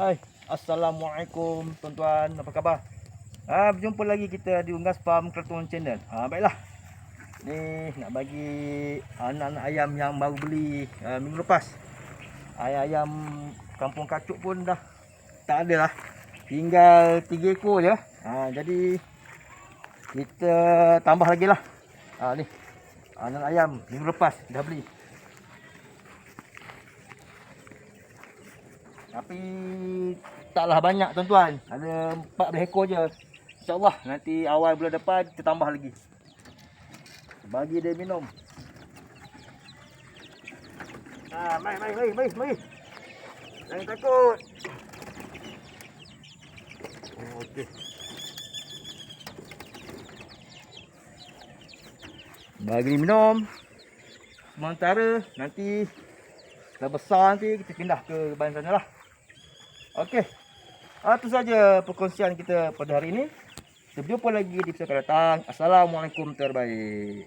Hai, Assalamualaikum tuan-tuan, apa khabar? Ha, berjumpa lagi kita di Unggas Farm Cartoon Channel. Ha, baiklah. Ni nak bagi anak-anak ayam yang baru beli uh, minggu lepas. Ayam-ayam kampung kacuk pun dah tak ada lah. Tinggal 3 ekor je. Ha, jadi kita tambah lagi lah. Ha, ni. Anak ayam minggu lepas dah beli. Tapi taklah banyak tuan-tuan. Ada 14 ekor je. InsyaAllah nanti awal bulan depan kita tambah lagi. Bagi dia minum. Ah, mai mai mai mai mai. Jangan takut. Oh, okey. Bagi minum. Sementara nanti dah besar nanti kita pindah ke bahan sana lah. Okey. Ah, itu saja perkongsian kita pada hari ini. Kita berjumpa lagi di episode akan datang. Assalamualaikum terbaik.